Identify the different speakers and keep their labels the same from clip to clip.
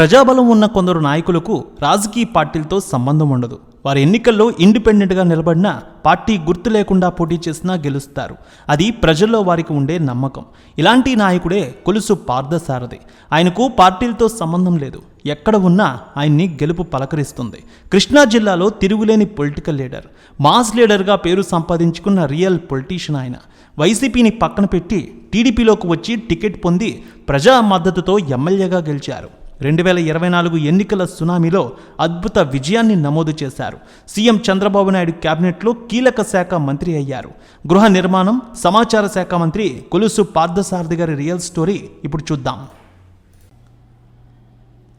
Speaker 1: ప్రజాబలం ఉన్న కొందరు నాయకులకు రాజకీయ పార్టీలతో సంబంధం ఉండదు. వారు ఎన్నికల్లో ఇండిపెండెంట్గా నిలబడిన పార్టీ గుర్తు లేకుండా పోటీ చేసినా గెలుస్తారు. అది ప్రజల్లో వారికి ఉండే నమ్మకం. ఇలాంటి నాయకుడే కొలుసు పార్థసారథి. ఆయనకు పార్టీలతో సంబంధం లేదు. ఎక్కడ ఉన్నా ఆయన్ని గెలుపు పలకరిస్తుంది. కృష్ణా జిల్లాలో తిరుగులేని పొలిటికల్ లీడర్. మాస్ లీడర్గా పేరు సంపాదించుకున్న రియల్ పొలిటీషియన్ ఆయన. వైసీపీని పక్కన పెట్టి టీడీపీలోకి వచ్చి టికెట్ పొంది ప్రజా మద్దతుతో ఎమ్మెల్యేగా గెలిచారు. రెండు వేల ఇరవై నాలుగు ఎన్నికల సునామీలో అద్భుత విజయాన్ని నమోదు చేశారు. సీఎం చంద్రబాబు నాయుడు కేబినెట్లో కీలక శాఖ మంత్రి అయ్యారు. గృహ నిర్మాణం సమాచార శాఖ మంత్రి కొలుసు పార్థసారథి గారి రియల్ స్టోరీ ఇప్పుడు చూద్దాం.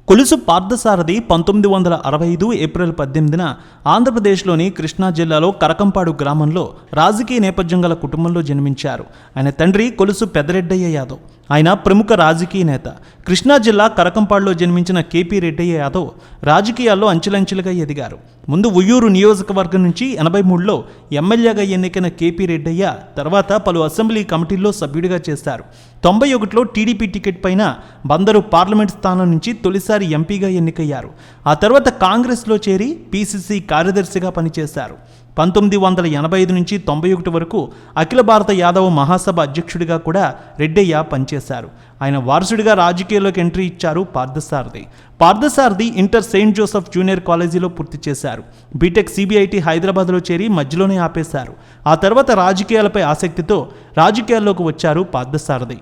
Speaker 1: కొలుసు పార్థసారథి పంతొమ్మిది వందల అరవై ఐదు ఏప్రిల్ పద్దెనిమిదిన ఆంధ్రప్రదేశ్లోని కృష్ణా జిల్లాలో కరకంపాడు గ్రామంలో రాజకీయ నేపథ్యం గల కుటుంబంలో జన్మించారు. ఆయన తండ్రి కొలుసు పెదరెడ్డయ్య యాదవ్. ఆయన ప్రముఖ రాజకీయ నేత. కృష్ణా జిల్లా కరకంపాడులో జన్మించిన కేపీ రెడ్డయ్య యాదవ్ రాజకీయాల్లో అంచెలంచెలుగా ఎదిగారు. ముందు ఉయ్యూరు నియోజకవర్గం నుంచి ఎనభై మూడులో ఎమ్మెల్యేగా ఎన్నికైన కేపీ రెడ్డయ్య తర్వాత పలు అసెంబ్లీ కమిటీల్లో సభ్యుడిగా చేశారు. తొంభై ఒకటిలో టీడీపీ టికెట్ పైన బందరు పార్లమెంట్ స్థానం నుంచి తొలిసారి ఎంపీగా ఎన్నికయ్యారు. ఆ తర్వాత కాంగ్రెస్లో చేరి పీసీసీ కార్యదర్శిగా పనిచేశారు. పంతొమ్మిది వందల ఎనభై ఐదు నుంచి తొంభై ఒకటి వరకు అఖిల భారత యాదవ మహాసభ అధ్యక్షుడిగా కూడా రెడ్డయ్య పనిచేశారు. ఆయన వారసుడిగా రాజకీయాల్లోకి ఎంట్రీ ఇచ్చారు Parthasarathi. Parthasarathi inter saint Joseph junior కాలేజీలో పూర్తి చేశారు. బీటెక్ సిబిఐటి హైదరాబాద్లో చేరి మధ్యలోనే ఆపేశారు. ఆ తర్వాత రాజకీయాలపై ఆసక్తితో రాజకీయాల్లోకి వచ్చారు పార్థసారథి.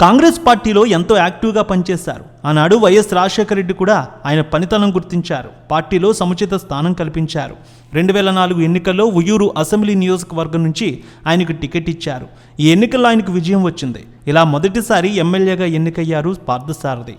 Speaker 1: కాంగ్రెస్ పార్టీలో ఎంతో యాక్టివ్గా పనిచేశారు. ఆనాడు వైఎస్ రాజశేఖర రెడ్డి కూడా ఆయన పనితనం గుర్తించారు. పార్టీలో సముచిత స్థానం కల్పించారు. రెండు వేల నాలుగు ఎన్నికల్లో ఉయ్యూరు అసెంబ్లీ నియోజకవర్గం నుంచి ఆయనకు టికెట్ ఇచ్చారు. ఈ ఎన్నికల్లో ఆయనకు విజయం వచ్చింది. ఇలా మొదటిసారి ఎమ్మెల్యేగా ఎన్నికయ్యారు పార్థసారథి.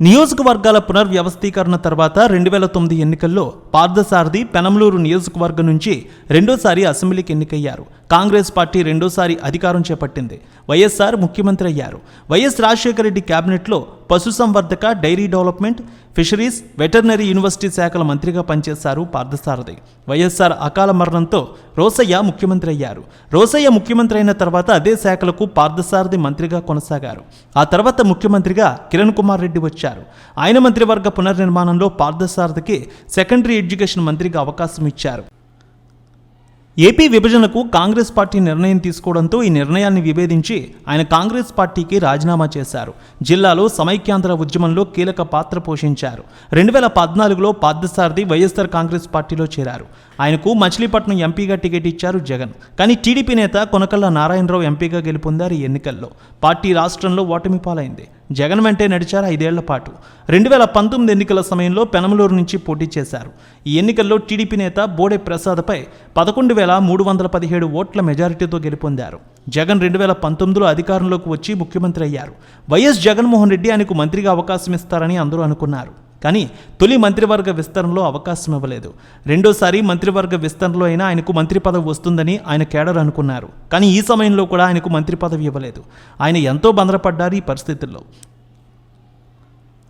Speaker 1: నియోజకవర్గాల పునర్వ్యవస్థీకరణ తర్వాత రెండు వేల తొమ్మిది ఎన్నికల్లో పార్థసారథి పెనమలూరు నియోజకవర్గం నుంచి రెండోసారి అసెంబ్లీకి ఎన్నికయ్యారు. కాంగ్రెస్ పార్టీ రెండోసారి అధికారం చేపట్టింది. వైఎస్ఆర్ ముఖ్యమంత్రి అయ్యారు. వైఎస్ రాజశేఖర రెడ్డి కేబినెట్లో పశుసంవర్ధక dairy development fisheries veterinary university శాఖల మంత్రిగా పనిచేశారు పార్థసారథి. వైఎస్ఆర్ అకాల మరణంతో రోసయ్య ముఖ్యమంత్రి అయ్యారు. రోసయ్య ముఖ్యమంత్రి అయిన తర్వాత అదే శాఖలకు పార్థసారథి మంత్రిగా కొనసాగారు. ఆ తర్వాత ముఖ్యమంత్రిగా కిరణ్ కుమార్ రెడ్డి వచ్చారు. ఆయన మంత్రివర్గ పునర్నిర్మాణంలో పార్థసారథికి సెకండరీ ఎడ్యుకేషన్ మంత్రిగా అవకాశం ఇచ్చారు. ఏపీ విభజనకు కాంగ్రెస్ పార్టీ నిర్ణయం తీసుకోవడంతో ఈ నిర్ణయాన్ని విభేదించి ఆయన కాంగ్రెస్ పార్టీకి రాజీనామా చేశారు. జిల్లాలో సమైక్యాంధ్ర ఉద్యమంలో కీలక పాత్ర పోషించారు. రెండు వేల పద్నాలుగులో పార్థసారథి వైఎస్ఆర్ కాంగ్రెస్ పార్టీలో చేరారు. ఆయనకు మచిలీపట్నం ఎంపీగా టికెట్ ఇచ్చారు జగన్. కానీ టీడీపీ నేత కొనకళ్ళ నారాయణరావు ఎంపీగా గెలుపొందారు ఈ ఎన్నికల్లో. పార్టీ రాష్ట్రంలో ఓటమి పాలైంది. జగన్ వెంటే నడిచారు ఐదేళ్ళ పాటు. రెండు వేల పంతొమ్మిది ఎన్నికల సమయంలో పెనమలూరు నుంచి పోటీ చేశారు. ఈ ఎన్నికల్లో టీడీపీ నేత బోడే ప్రసాద్పై పదకొండు వేల మూడు వందల పదిహేడు ఓట్ల మెజారిటీతో గెలుపొందారు. జగన్ రెండు వేల పంతొమ్మిదిలో అధికారంలోకి వచ్చి ముఖ్యమంత్రి అయ్యారు. వైఎస్ జగన్మోహన్ రెడ్డి ఆయనకు మంత్రిగా అవకాశం ఇస్తారని అందరూ అనుకున్నారు. కానీ తొలి మంత్రివర్గ విస్తరణలో అవకాశం ఇవ్వలేదు. రెండోసారి మంత్రివర్గ విస్తరణలో అయినా ఆయనకు మంత్రి పదవి వస్తుందని ఆయన కేడర్ అనుకున్నారు. కానీ ఈ సమయంలో కూడా ఆయనకు మంత్రి పదవి ఇవ్వలేదు. ఆయన ఎంతో బంధపడ్డారు ఈ పరిస్థితుల్లో.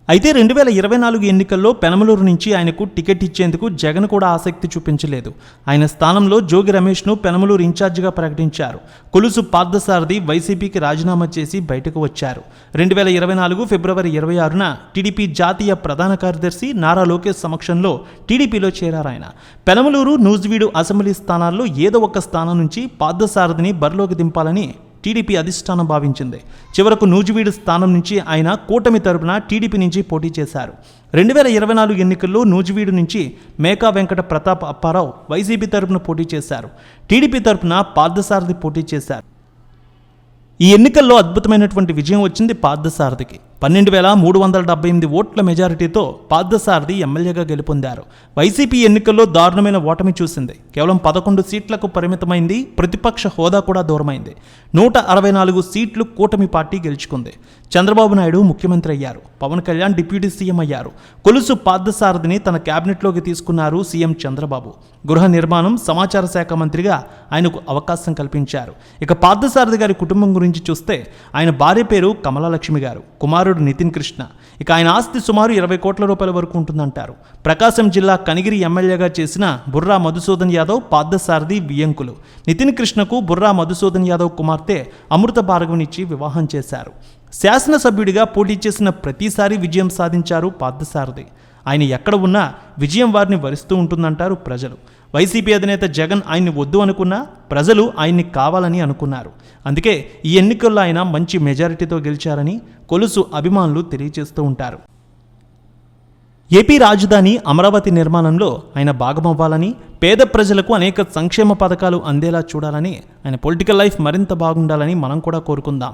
Speaker 1: అయితే రెండు వేల ఇరవై నాలుగు ఎన్నికల్లో పెనమలూరు నుంచి ఆయనకు టికెట్ ఇచ్చేందుకు జగన్ కూడా ఆసక్తి చూపించలేదు. ఆయన స్థానంలో జోగి రమేష్ను పెనమలూరు ఇన్ఛార్జిగా ప్రకటించారు. కొలుసు పార్థసారథి వైసీపీకి రాజీనామా చేసి బయటకు వచ్చారు. రెండు వేల ఇరవై నాలుగు ఫిబ్రవరి ఇరవై ఆరున టీడీపీ జాతీయ ప్రధాన కార్యదర్శి నారా లోకేష్ సమక్షంలో టీడీపీలో చేరారు ఆయన. పెనమలూరు నూజివీడు అసెంబ్లీ స్థానాల్లో ఏదో ఒక స్థానం నుంచి పార్థసారథిని బరిలోకి దింపాలని టీడీపీ అధిష్టానం భావించింది. చివరకు నూజివీడు స్థానం నుంచి ఆయన కూటమి తరపున టీడీపీ నుంచి పోటీ చేశారు. రెండు వేల ఇరవై నాలుగు ఎన్నికల్లో నూజివీడు నుంచి మేకా వెంకట ప్రతాప్ అప్పారావు వైసీపీ తరపున పోటీ చేశారు. టీడీపీ తరపున పార్థసారథి పోటీ చేశారు. ఈ ఎన్నికల్లో అద్భుతమైనటువంటి విజయం వచ్చింది పార్థసారథికి. పన్నెండు వేల మూడు వందల డెబ్బై ఎనిమిది ఓట్ల మెజారిటీతో పార్థసారథి ఎమ్మెల్యేగా గెలుపొందారు. వైసీపీ ఎన్నికల్లో దారుణమైన ఓటమి చూసింది. కేవలం పదకొండు సీట్లకు పరిమితమైంది. ప్రతిపక్ష హోదా కూడా దూరమైంది. నూట అరవై నాలుగు సీట్లు కూటమి పార్టీ గెలుచుకుంది. చంద్రబాబు నాయుడు ముఖ్యమంత్రి అయ్యారు. పవన్ కళ్యాణ్ డిప్యూటీ సీఎం అయ్యారు. కొలుసు పార్థసారథిని తన కేబినెట్లోకి తీసుకున్నారు సీఎం చంద్రబాబు. గృహ నిర్మాణం సమాచార శాఖ మంత్రిగా ఆయనకు అవకాశం కల్పించారు. ఇక పార్థసారథి గారి కుటుంబం గురించి చూస్తే ఆయన భార్య పేరు కమలాలక్ష్మి గారు. కుమారుడు నితిన్ కృష్ణ. ఇక ఆయన ఆస్తి సుమారు ఇరవై కోట్ల రూపాయల వరకు ఉంటుందంటారు. ప్రకాశం జిల్లా కనిగిరి ఎమ్మెల్యేగా చేసిన బుర్రా మధుసూదన్ యాదవ్ పార్థసారథి బియ్యంకులు నితిన్ కృష్ణకు బుర్రా మధుసూదన్ యాదవ్ కుమార్తె అమృత భార్గవనిచ్చి వివాహం చేశారు. శాసనసభ్యుడిగా పోటీ చేసిన ప్రతిసారి విజయం సాధించారు పార్థసారథి. ఆయన ఎక్కడ ఉన్నా విజయం వారిని వరిస్తూ ఉంటుందంటారు ప్రజలు. వైసీపీ అధినేత జగన్ ఆయన్ని వద్దు అనుకున్నా ప్రజలు ఆయన్ని కావాలని అనుకున్నారు. అందుకే ఈ ఎన్నికల్లో ఆయన మంచి మెజారిటీతో గెలిచారని కొలుసు అభిమానులు తెలియజేస్తూ ఉంటారు. ఏపీ రాజధాని అమరావతి నిర్మాణంలో ఆయన భాగమవ్వాలని పేద ప్రజలకు అనేక సంక్షేమ పథకాలు అందేలా చూడాలని ఆయన పొలిటికల్ లైఫ్ మరింత బాగుండాలని మనం కూడా కోరుకుందాం.